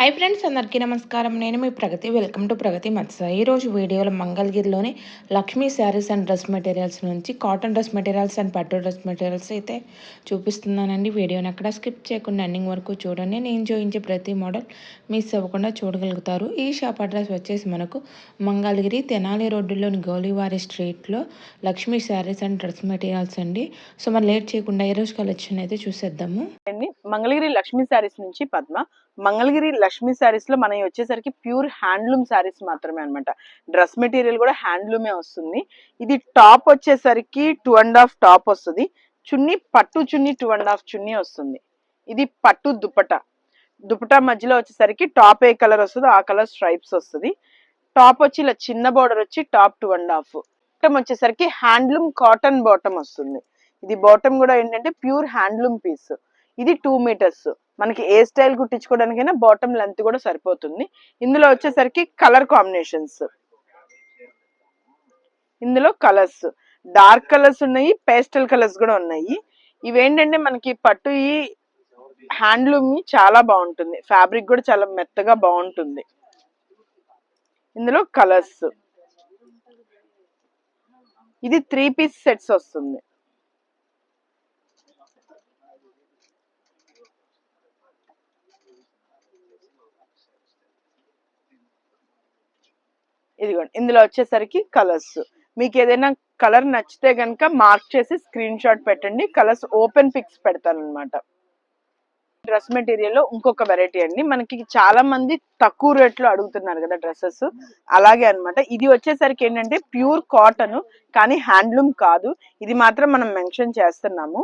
Hi friends అందరికీ నమస్కారం. నేను మీ ప్రగతి. వెల్కమ్ టు ప్రగతి మత్స ఈరోజు వీడియోలో మంగళగిరిలోని Lakshmi sarees and dress materials నుంచి కాటన్ డ్రెస్ మెటీరియల్స్ అండ్ పట్టు డ్రెస్ మెటీరియల్స్ అయితే చూపిస్తున్నానండి. వీడియోని అక్కడ స్కిప్ చేయకుండా ఎండింగ్ వరకు చూడండి. నేను చూపించే ప్రతి మోడల్ మిస్ అవ్వకుండా చూడగలుగుతారు. ఈ షాప్ అడ్రస్ వచ్చేసి మనకు మంగళగిరి తెనాలి రోడ్డులోని గౌలివారి స్ట్రీట్లో Lakshmi sarees and dress materials అండి. సో మరి లేట్ చేయకుండా ఈరోజు కలెక్షన్ అయితే చూసేద్దాము. మంగళగిరి లక్ష్మీ శారీస్ నుంచి పద్మ మంగళగిరి లక్ష్మీ శారీస్లో మనం వచ్చేసరికి ప్యూర్ హ్యాండ్లూమ్ శారీస్ మాత్రమే అనమాట డ్రెస్ మెటీరియల్ కూడా హ్యాండ్లూమే వస్తుంది. ఇది టాప్ వచ్చేసరికి టూ అండ్ హాఫ్ టాప్ వస్తుంది. చున్నీ పట్టు చున్నీ టూ అండ్ హాఫ్ చున్నీ వస్తుంది. ఇది పట్టు దుపట దుపటా మధ్యలో వచ్చేసరికి టాప్ ఏ కలర్ వస్తుందో ఆ కలర్ స్ట్రైప్స్ వస్తుంది. టాప్ వచ్చి ఇలా చిన్న బార్డర్ వచ్చి top two and half bottom వచ్చేసరికి హ్యాండ్లూమ్ కాటన్ బాటమ్ వస్తుంది. ఇది బాటమ్ కూడా ఏంటంటే ప్యూర్ హ్యాండ్లూమ్ పీస్ ఇది టూ మీటర్స్ మనకి ఏ స్టైల్ కుట్టించుకోవడానికైనా బాటమ్ లెంత్ కూడా సరిపోతుంది. ఇందులో వచ్చేసరికి కలర్ కాంబినేషన్స్ ఇందులో కలర్స్ డార్క్ కలర్స్ ఉన్నాయి పేస్టల్ కలర్స్ కూడా ఉన్నాయి. ఇవేంటంటే మనకి పట్టు ఈ హ్యాండ్లూమ్ చాలా బాగుంటుంది. ఫ్యాబ్రిక్ కూడా చాలా మెత్తగా బాగుంటుంది. ఇందులో కలర్స్ ఇది త్రీ పీస్ సెట్స్ వస్తుంది. ఇదిగోండి ఇందులో వచ్చేసరికి కలర్స్ మీకు ఏదైనా కలర్ నచ్చితే కనుక మార్క్ చేసి స్క్రీన్ షాట్ పెట్టండి. కలర్స్ ఓపెన్ పిక్స్ పెడతాను అనమాట డ్రెస్ మెటీరియల్లో ఇంకొక వెరైటీ అండి. మనకి చాలా మంది తక్కువ రేట్లో అడుగుతున్నారు కదా డ్రెస్సెస్ అలాగే అన్నమాట. ఇది వచ్చేసరికి ఏంటంటే ప్యూర్ కాటన్ కానీ హ్యాండ్లూమ్ కాదు. ఇది మాత్రం మనం మెన్షన్ చేస్తున్నాము.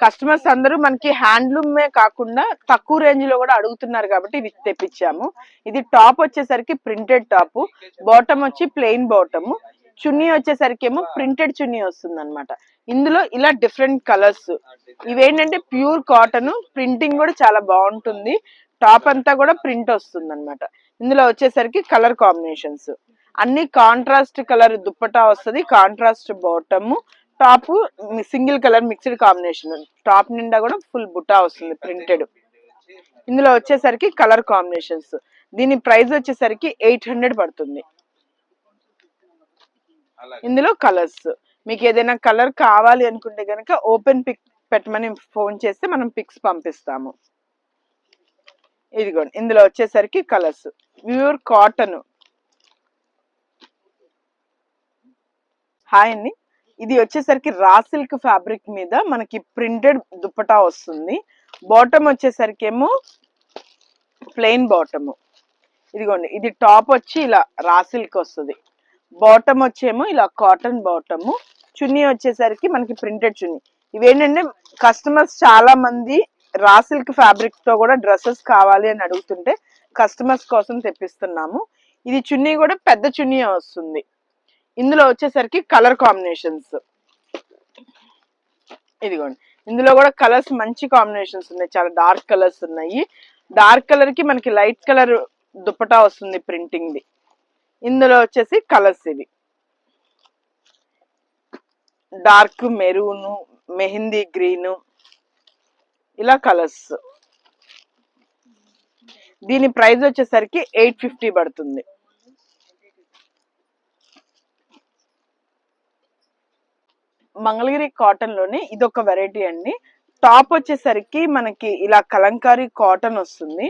కస్టమర్స్ అందరూ మనకి హ్యాండ్లూమే కాకుండా తక్కువ రేంజ్లో కూడా అడుగుతున్నారు కాబట్టి ఇది తెప్పించాము. ఇది టాప్ వచ్చేసరికి ప్రింటెడ్ టాప్ బాటమ్ వచ్చి ప్లెయిన్ బాటమ్ చున్నీ వచ్చేసరికి ఏమో ప్రింటెడ్ చున్నీ వస్తుంది అనమాట ఇందులో ఇలా డిఫరెంట్ కలర్స్ ఇవేంటంటే ప్యూర్ కాటన్ ప్రింటింగ్ కూడా చాలా బాగుంటుంది. టాప్ అంతా కూడా ప్రింట్ వస్తుంది అనమాట ఇందులో వచ్చేసరికి కలర్ కాంబినేషన్స్ అన్ని కాంట్రాస్ట్ కలర్ దుప్పటా వస్తుంది contrast bottom top single colour mixed combination. Top నిండా కూడా ఫుల్ బుట్టా వస్తుంది ప్రింటెడ్. ఇందులో వచ్చేసరికి కలర్ కాంబినేషన్స్. దీని ప్రైస్ వచ్చేసరికి ఎయిట్ హండ్రెడ్ పడుతుంది. ఇందులో కలర్స్. మీకు ఏదైనా కలర్ కావాలి అనుకుంటే కనుక ఓపెన్ పిక్ పెట్టమని ఫోన్ చేస్తే మనం పిక్స్ పంపిస్తాము. ఇదిగోండి ఇందులో వచ్చేసరికి కలర్స్. Pure cotton. హాయ్ అండి. ఇది వచ్చేసరికి రా సిల్క్ ఫ్యాబ్రిక్ మీద మనకి ప్రింటెడ్ దుప్పటా వస్తుంది. బాటమ్ వచ్చేసరికి ఏమో ప్లెయిన్ బాటము. ఇదిగోండి ఇది టాప్ వచ్చి ఇలా రా సిల్క్ వస్తుంది. బాటమ్ వచ్చేమో ఇలా కాటన్ బాటము. చున్నీ వచ్చేసరికి మనకి ప్రింటెడ్ చున్నీ. ఇవేంటంటే కస్టమర్స్ చాలా మంది రా సిల్క్ ఫ్యాబ్రిక్తో కూడా డ్రెస్సెస్ కావాలి అని అడుగుతుంటే కస్టమర్స్ కోసం తెప్పిస్తున్నాము. ఇది చున్నీ కూడా పెద్ద చున్నీ వస్తుంది. ఇందులో వచ్చేసరికి కలర్ కాంబినేషన్స్. ఇదిగోండి. ఇందులో కూడా కలర్స్ మంచి కాంబినేషన్స్ ఉన్నాయి. చాలా డార్క్ కలర్స్ ఉన్నాయి. డార్క్ కలర్కి మనకి లైట్ కలర్ దుప్పటా వస్తుంది ప్రింటింగ్ది ఇందులో వచ్చేసి కలర్స్ ఇవి. డార్క్ మెరూన్ మెహందీ గ్రీను ఇలా కలర్స్. దీని ప్రైస్ వచ్చేసరికి ఎయిట్ ఫిఫ్టీ పడుతుంది. మంగళగిరి కాటన్లోనే ఇదొక వెరైటీ అండి. టాప్ వచ్చేసరికి మనకి ఇలా కలంకారీ కాటన్ వస్తుంది.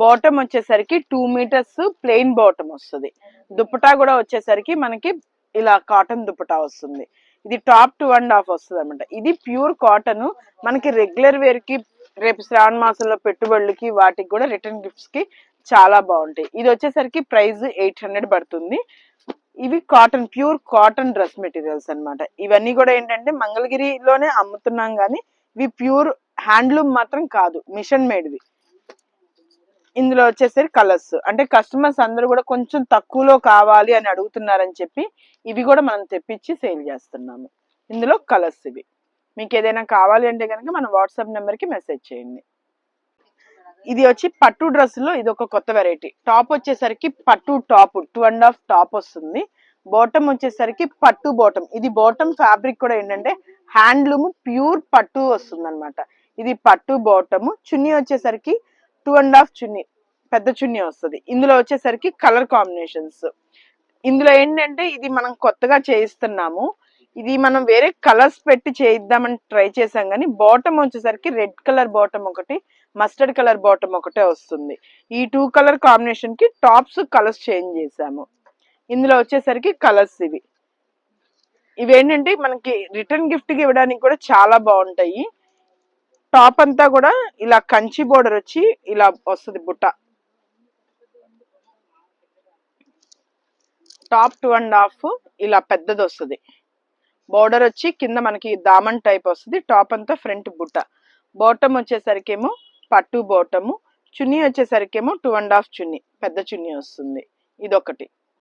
బాటమ్ వచ్చేసరికి టూ మీటర్స్ ప్లెయిన్ బాటమ్ వస్తుంది. దుప్పటా కూడా వచ్చేసరికి మనకి ఇలా కాటన్ దుప్పటా వస్తుంది. ఇది టాప్ టూ అండ్ హాఫ్ వస్తుంది అనమాట ఇది ప్యూర్ కాటన్ మనకి రెగ్యులర్ వేర్కి రేపు శ్రావణ మాసంలో పెట్టుబడులకి వాటికి కూడా రిటర్న్ గిఫ్ట్స్కి చాలా బాగుంటాయి. ఇది వచ్చేసరికి ప్రైస్ ఎయిట్ హండ్రెడ్ పడుతుంది. ఇవి cotton pure cotton dress materials అన్నమాట. ఇవన్నీ కూడా ఏంటంటే మంగళగిరిలోనే అమ్ముతున్నాం కానీ ఇవి ప్యూర్ హ్యాండ్లూమ్ మాత్రం కాదు మిషన్ మేడ్వి. ఇందులో వచ్చేసరి కలర్స్. అంటే కస్టమర్స్ అందరూ కూడా కొంచెం తక్కువలో కావాలి అని అడుగుతున్నారని చెప్పి ఇవి కూడా మనం తెప్పించి సేల్ చేస్తున్నాము. ఇందులో కలర్స్ ఇవి. మీకు ఏదైనా కావాలి అంటే కనుక మన వాట్సాప్ నెంబర్కి మెసేజ్ చేయండి. ఇది వచ్చి పట్టు డ్రెస్లో ఇది ఒక కొత్త వెరైటీ టాప్ వచ్చేసరికి పట్టు top two and half top వస్తుంది. బాటమ్ వచ్చేసరికి పట్టు బాటమ్ ఇది బాటమ్ ఫ్యాబ్రిక్ కూడా ఏంటంటే హ్యాండ్లూమ్ ప్యూర్ పట్టు వస్తుంది అనమాట ఇది పట్టు బాటమ్ చున్నీ వచ్చేసరికి టూ అండ్ హాఫ్ చున్నీ. పెద్ద చున్నీ వస్తుంది. ఇందులో వచ్చేసరికి కలర్ కాంబినేషన్స్ ఇందులో ఏంటంటే ఇది మనం కొత్తగా చేయిస్తున్నాము. ఇది మనం వేరే కలర్స్ పెట్టి చేయిద్దామని ట్రై చేసాం కానీ బాటమ్ వచ్చేసరికి రెడ్ కలర్ బాటమ్ ఒకటి మస్టర్డ్ కలర్ బాటమ్ ఒకటే వస్తుంది. ఈ టూ కలర్ కాంబినేషన్కి టాప్స్ కలర్స్ చేంజ్ చేసాము ఇందులో వచ్చేసరికి కలర్స్ ఇవి. ఇవేంటంటే మనకి రిటర్న్ గిఫ్ట్కి ఇవ్వడానికి కూడా చాలా బాగుంటాయి. టాప్ అంతా కూడా ఇలా కంచి బోర్డర్ వచ్చి ఇలా వస్తుంది బుట్ట. టాప్ టూ అండ్ హాఫ్ ఇలా పెద్దది వస్తుంది. బోర్డర్ వచ్చి కింద మనకి దామన్ టైప్ వస్తుంది. టాప్ అంతా ఫ్రంట్ బుట్ట. బాటమ్ వచ్చేసరికేమో పట్టు బాటము చున్నీ వచ్చేసరికేమో టూ అండ్ హాఫ్ చున్నీ. పెద్ద చున్నీ వస్తుంది. ఇదొకటి.